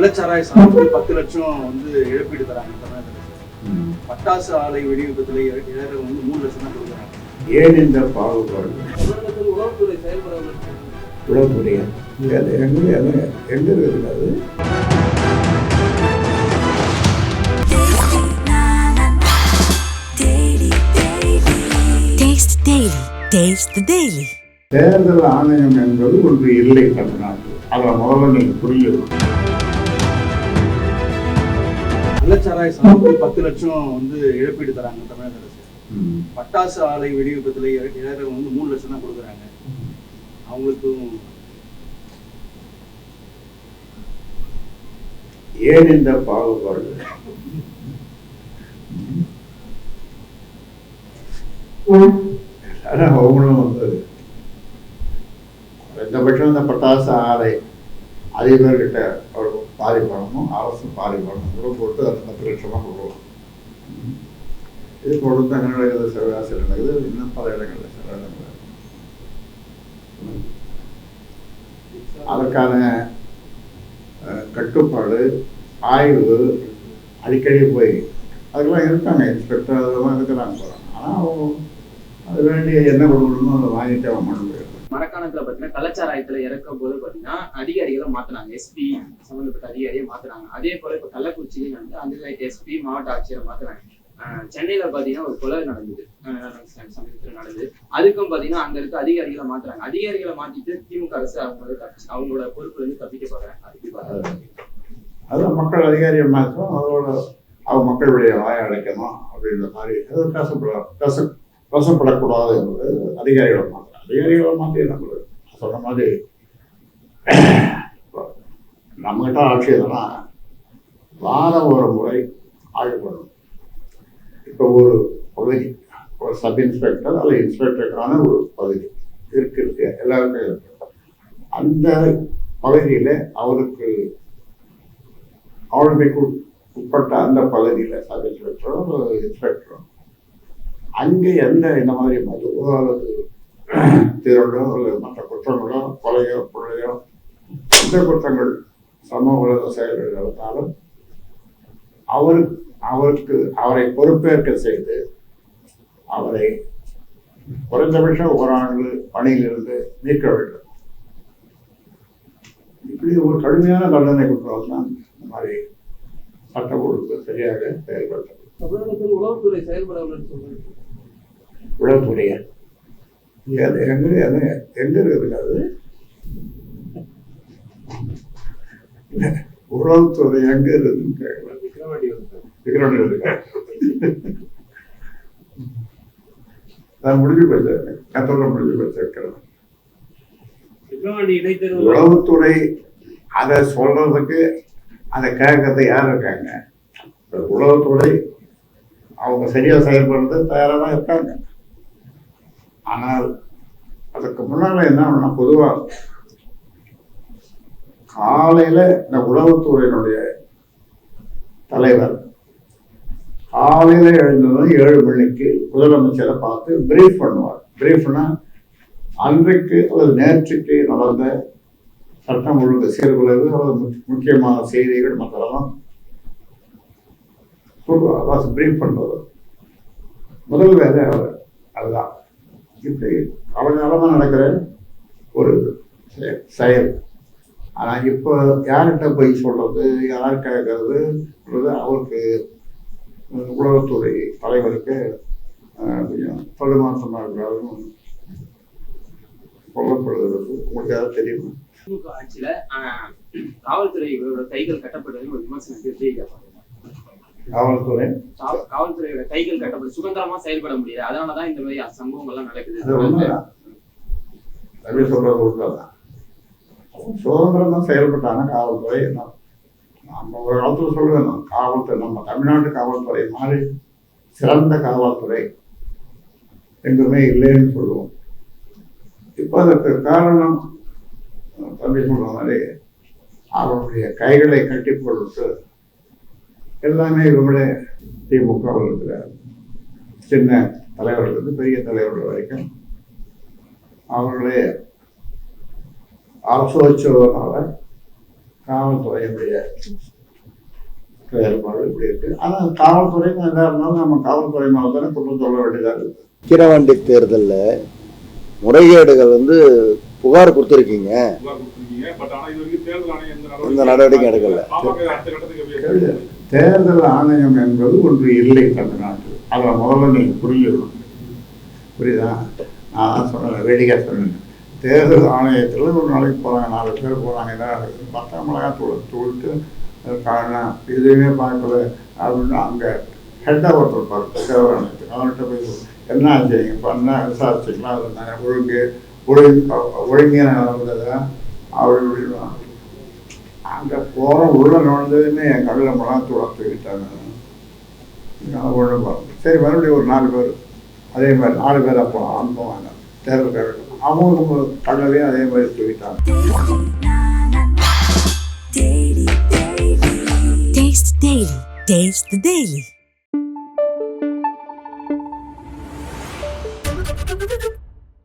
கள்ளச்சாராய சாப்பிட்டு பத்து லட்சம் வந்து இழப்பீடு தராங்க. பட்டாசு ஆலை வெடி விபத்துல இற- இறக்க வந்து மூணு லட்சம் தான் கொடுக்குறாங்க. ஏன் இந்த பாகுபாடு தமிழகத்தில் உளவுத்துறை செயல்படவில்லை உளவுத்துறை அது எங்க அது எங்க இருக்குது அது? Taste Daily. Taste the Daily. தேர்தல் ஆணையம் என்பது ஒன்று இல்லை தமிழ்நாட்டில். அதை முதல்ல நீங்க புரியணும் கள்ளச்சாராய சாப்பிட்டு பத்து லட்சம் வந்து இழப்பீடு தராங்க தமிழக அரசு. பட்டாசு ஆலை வெடி விபத்துல இற- இறக்க வந்து மூணு லட்சம் தான் கொடுக்குறாங்க. அவங்களுக்கும் ஏன் இந்த பாகுபாடு ஆனா அவங்களும் வந்து குறைந்தபட்சம் இந்த பட்டாசு ஆலை அதிபர்கிட்ட ஒரு பாதி பணமும் அரசு பாதி கூட போட்டு அது பத்து லட்சமாக கொடுக்கலாம் இது தொடர்ந்து அங்கே நடக்குது சிவகாசியில் நடக்குது. இன்னும் பல இடங்களில் சில இடங்களில். அதற்கான அஹ், கட்டுப்பாடு ஆய்வு அடிக்கடி போய் அதுக்கெல்லாம் இருக்காங்க இன்ஸ்பெக்டர் அதெல்லாம் இருக்கிறாங்க போகிறாங்க ஆனால் அவங்க அது வேண்டிய என்ன கொடுக்கணுமோ அதை வாங்கிட்டு அவன் மனு மரக்காணத்துல பாத்தீங்கன்னா கள்ளச்சாராயத்துல இறக்கும் போது பாத்தீங்கன்னா அதிகாரிகளை மாத்துனாங்க. எஸ்பி சம்பந்தப்பட்ட அதிகாரியை மாத்துறாங்க அதே போல இப்ப கள்ளக்குறிச்சியில வந்து அந்த எஸ்பி மாவட்ட ஆட்சியரை மாத்துனாங்க சென்னையில பாத்தீங்கன்னா ஒரு கொலை நடந்தது. சமீபத்தில் நடந்தது. அதுக்கும் பாத்தீங்கன்னா அங்க இருக்க அதிகாரிகளை மாத்துறாங்க. அதிகாரிகளை மாத்திட்டு திமுக அரசு அவங்களோட அவங்களோட பொறுப்புல இருந்து தப்பிக்க போறாங்க அதுக்கு அதான் மக்கள் அதிகாரிகள் மாற்றம் அதோட அவங்க மக்களுடைய வாயை அடைக்கணும் அப்படின்ற மாதிரி அது கசப்பட கச கசப்படக்கூடாது என்பது அதிகாரிகளை மாற்றம் அதிகாரிகளை நம்மளுக்கு சொன்ன மாதிரி நம்மகிட்ட ஆட்சி இதெல்லாம் வாரம் ஒரு முறை ஆய்வு பண்ணணும் இப்போ ஒரு பகுதி ஒரு சப் இன்ஸ்பெக்டர் அல்ல இன்ஸ்பெக்டருக்கான ஒரு பகுதி இருக்கு இருக்கு. எல்லாருக்கும் இருக்கு. அந்த பகுதியில் அவருக்கு ஆளுமைக்கு உட்பட்ட அந்த பகுதியில் சப் இன்ஸ்பெக்டரோ இன்ஸ்பெக்டரும் இன்ஸ்பெக்டரோ அங்கே எந்த இந்த மாதிரி மதுவோ அல்லது திருடோ அல்லது மற்ற குற்றங்களோ கொலையோ கொள்ளையோ எந்த குற்றங்கள் சமூக விரோத செயல்கள் நடந்தாலும் அவருக்கு அவருக்கு அவரை பொறுப்பேற்க செய்து அவரை குறைந்தபட்சம் ஓராண்டு பணியிலிருந்து நீக்க வேண்டும். இப்படி ஒரு கடுமையான தண்டனை கொடுத்தால் தான் இந்த மாதிரி சட்ட ஒழுங்கு சரியாக செயல்படுத்தப்படும் தமிழகத்தில் உளவுத்துறை செயல்படவில்லை உளவுத்துறைய அது எங்க அது எங்க இருக்குது அது? உளவுத்துறை எங்க இருக்குதுன்னு கேட்கலாம் விக்ரவாண்டி இருக்கு நான் முடிஞ்சு போச்சு. கத்தோட முடிஞ்சு போச்சு இருக்கிறேன் விக்ரவாண்டி இடைத்தேர்தல் உளவுத்துறை அதை சொல்றதுக்கு அதை கேட்கறது யார் இருக்காங்க? உளவுத்துறை அவங்க சரியா செயல்படுறது தயாராக தான் இருக்காங்க. ஆனால் அதுக்கு முன்னால என்ன பண்ணா பொதுவா காலையில இந்த உளவுத்துறையினுடைய தலைவர் காலையில எழுந்ததும் ஏழு மணிக்கு முதலமைச்சரை பார்த்து பிரீஃப் பண்ணுவார். பிரீஃப்னா அன்றைக்கு அல்லது நேற்றுக்கு நடந்த சட்டம் ஒழுங்கு சீர்குலைவு அல்லது முக்கியமான செய்திகள் மற்றெல்லாம் சொல்லுவார் பிரீஃப் பண்ணுவார். முதல் வேலை அவர். இப்படி காலகாலமாக நடக்கிற ஒரு செயல் ஆனால் இப்போ யார்கிட்ட போய் சொல்றது யார் கேட்கறதுன்றது அவருக்கு உலகத்துறை உளவுத்துறை தலைவருக்கு கொஞ்சம் பரிமாற்றமாக இருக்கிறாருன்னு சொல்லப்படுகிறது. உங்களுக்கு ஏதாவது தெரியுமா? திமுக ஆட்சியில் காவல்துறையோட கைகள் கட்டப்பட்டதுன்னு ஒரு விமர்சனம் கேட்பாங்க? காவல்துறை. காவ- காவல்துறையோட கைகள் கட்டப்பட்டு சுதந்திரமா செயல்பட முடியல. அதனாலதான் இந்த மாதிரி சம்பவங்கள்லாம் நடக்குது. சொல்றது உண்மைதான் சுதந்திரம் தான். செயல்பட்டாங்க காவல்துறை நம்ம ஒரு காலத்துல சொல்லுவேன் காவல்துறை நம்ம தமிழ்நாட்டு காவல்துறை மாதிரி சிறந்த காவல்துறை எங்குமே இல்லைன்னு சொல்லுவோம். இப்போ அதற்கு காரணம் தம்பி சொல்ற மாதிரி அவருடைய கைகளை கட்டி போட்டு எல்லாமே இவங்களே திமுக இருக்கிற சின்ன தலைவர்களுக்கு பெரிய தலைவர்கள் வரைக்கும் அவர்களே அரசு வச்சதுனால காவல்துறையினுடைய செயல்பாடு இப்படி இருக்கு. ஆனால் காவல்துறை என்ன இருந்தாலும் நம்ம காவல்துறை மேலே தானே குற்றம் சொல்ல வேண்டியதாக இருக்குது விக்கிரவாண்டி தேர்தலில் முறைகேடுகள் வந்து புகார் கொடுத்துருக்கீங்க. எந்த நடவடிக்கையும் எடுக்கல. தேர்தல் ஆணையம் என்பது ஒன்று இல்லை தமிழ்நாட்டில் அதை முதல்ல நீங்கள் புரிஞ்சுக்கணும். புரியுதா? நான் தான் சொன்னேன் வேடிக்கை சொன்னேன். தேர்தல் ஆணையத்தில் ஒரு நாளைக்கு போகிறாங்க நாலு பேர் போகிறாங்க என்ன பத்தாம் மிளகா தூள் தூள்ட்டு காரணம். எதுவுமே பார்க்கல அப்படின்னு அங்கே ஹெட்டாக ஒருத்தர் பார்த்து தேர்தல் ஆணையத்துக்கு. அவர்கிட்ட போய் என்ன ஆச்சு? பண்ணால் விசாரிச்சுக்கலாம் அது நான் ஒழுங்கு ஒழுங்கு ஒழுங்கே நடந்ததா? அப்படி இப்படின்னு அங்கே போகிற உள்ள நுழைஞ்சதுமே என் கடலில் மிளகா தூளை தூக்கிட்டாங்க நான் ஒன்றும் பார்க்கல. சரி மறுபடியும் ஒரு நாலு பேர். அதே மாதிரி நாலு பேர் அப்போ அனுப்புவாங்க தேர்தல் கழகம் அவங்க கடலையும் அதே மாதிரி தூக்கிட்டாங்க Taste the Daily. Taste the Daily.